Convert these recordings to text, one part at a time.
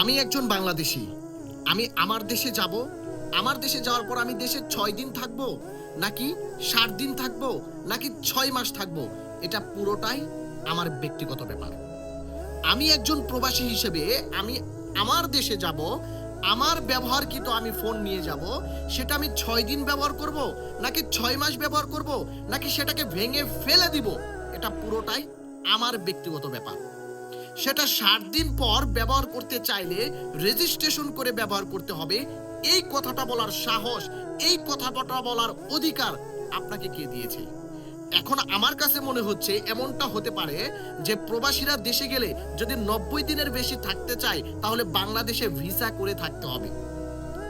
আমি একজন বাংলাদেশি। আমি আমার দেশে যাব। আমার দেশে যাওয়ার পর আমি দেশে ছয় দিন থাকব, নাকি ষাট দিন থাকব, নাকি ছয় মাস থাকব, এটা পুরোটাই আমার ব্যক্তিগত ব্যাপার। আমি একজন প্রবাসী হিসেবে আমি আমার দেশে যাব, আমার ব্যবহারকৃত আমি ফোন নিয়ে যাব, সেটা আমি ছয় দিন ব্যবহার করব, নাকি ছয় মাস ব্যবহার করব, নাকি সেটাকে ভেঙে ফেলে দিব, এটা পুরোটাই আমার ব্যক্তিগত ব্যাপার। সেটা ষাট দিন পর ব্যবহার করতে চাইলে রেজিস্ট্রেশন করে ব্যবহার করতে হবে। এই কথাটা বলার সাহস, এই কথাটা বলার অধিকার আপনাকে কে দিয়েছে? এখন আমার কাছে মনে হচ্ছে এমনটা হতে পারে যে প্রবাসীরা দেশে গেলে যদি নব্বই দিনের বেশি থাকতে চায়, তাহলে বাংলাদেশে ভিসা করে থাকতে হবে।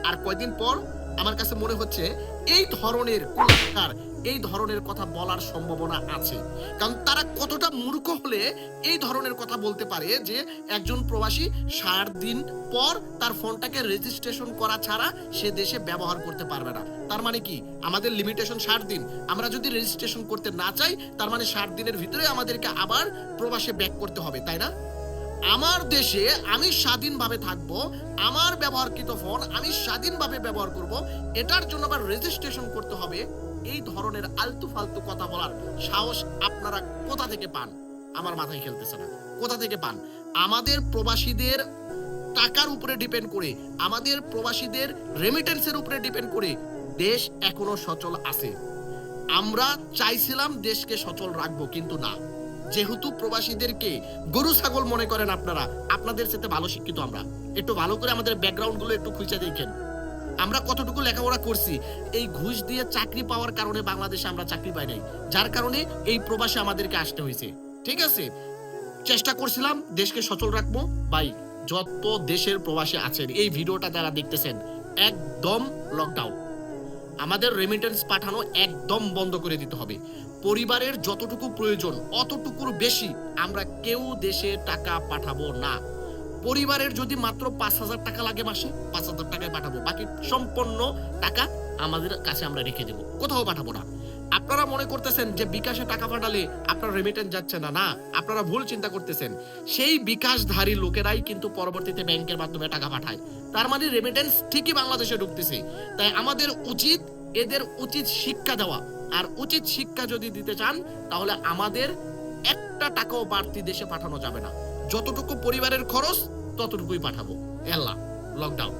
আর কয়দিন পর? আমার কাছে মনে হচ্ছে এই ধরনের কুলাঙ্গার এই ধরনের কথা বলার সম্ভাবনা আছে। কারণ তারা কতটা মূর্খ হলে এই ধরনের কথা বলতে পারে যে একজন প্রবাসী ষাট দিন পর তার ফোনটাকে রেজিস্ট্রেশন করা ছাড়া সে দেশে ব্যবহার করতে পারবে না। তার মানে কি? আমাদের লিমিটেশন ষাট দিন। আমরা যদি রেজিস্ট্রেশন করতে না চাই, তার মানে ষাট দিনের ভিতরে আমাদেরকে আবার প্রবাসে ব্যাক করতে হবে, তাই না? আমার দেশে আমি স্বাধীনভাবে থাকব, আমার ব্যবহারকৃত ফোন আমি স্বাধীনভাবে ব্যবহার করব, এটার জন্য আবার রেজিস্ট্রেশন করতে হবে এই ধরনের আলতু ফালতু কথা বলার সাহস আপনারা কোথা থেকে পান? আমার মাথায় খেলতেছে না। কোথা থেকে পান? আমাদের প্রবাসীদের টাকার উপরে ডিপেন্ড করে, আমাদের প্রবাসীদের রেমিটেন্সের উপরে ডিপেন্ড করে দেশ এখনও সচল আছে। আমরা চাইছিলাম দেশকে সচল রাখব, কিন্তু না। যেহেতু প্রবাসীদেরকে গরু, ছাগল মনে করেন আপনারা, আপনাদের সাথে ভালো শিক্ষিত আমরা। একটু ভালো করে আমাদের ব্যাকগ্রাউন্ডগুলো একটু খুঁজে দেখেন। আমরা কতটুকু লেখাপড়া করছি, এই ঘুষ দিয়ে চাকরি পাওয়ার কারণে বাংলাদেশে আমরা চাকরি পাই নাই। যার কারণে এই প্রবাসে আমাদেরকে আসতে হয়েছে। ঠিক আছে? চেষ্টা করছিলাম, দেশকে সচল রাখব। ভাই, যত দেশের প্রবাসী আছেন, এই ভিডিওটা যারা দেখতেছেন, একদম লকডাউন আমাদের রেমিটেন্স পাঠানো একদম বন্ধ করে দিতে হবে। পরিবারের যতটুকু প্রয়োজন, অতটুকুর বেশি আমরা কেউ দেশে টাকা পাঠাবো না। পরিবারের যদি মাত্র পাঁচ হাজার টাকা লাগে মাসে, পাঁচ হাজার টাকায় পাঠাবো। বাকি সম্পূর্ণ টাকা আমাদের কাছে আমরা রেখে দেবো। কোথাও পাঠাবো না। আপনারা মনে করতেছেন যে বিকাশে টাকা পাঠালে আপনার রেমিটেন্স যাচ্ছে না? না, আপনারা ভুল চিন্তা করতেছেন। সেই বিকাশধারী লোকেরাই কিন্তু পরবর্তীতে ব্যাংকের মাধ্যমে টাকা পাঠায়। তার মানে রেমিটেন্স ঠিকই বাংলাদেশে ঢুকতেছে। তাই আমাদের উচিত এদের উচিত শিক্ষা দেওয়া। আর উচিত শিক্ষা যদি দিতে চান, তাহলে আমাদের একটা টাকাও বাড়তি দেশে পাঠানো যাবে না। যতটুকু পরিবারের খরচ ততটুকুই পাঠাবো। এল্লা লকডাউন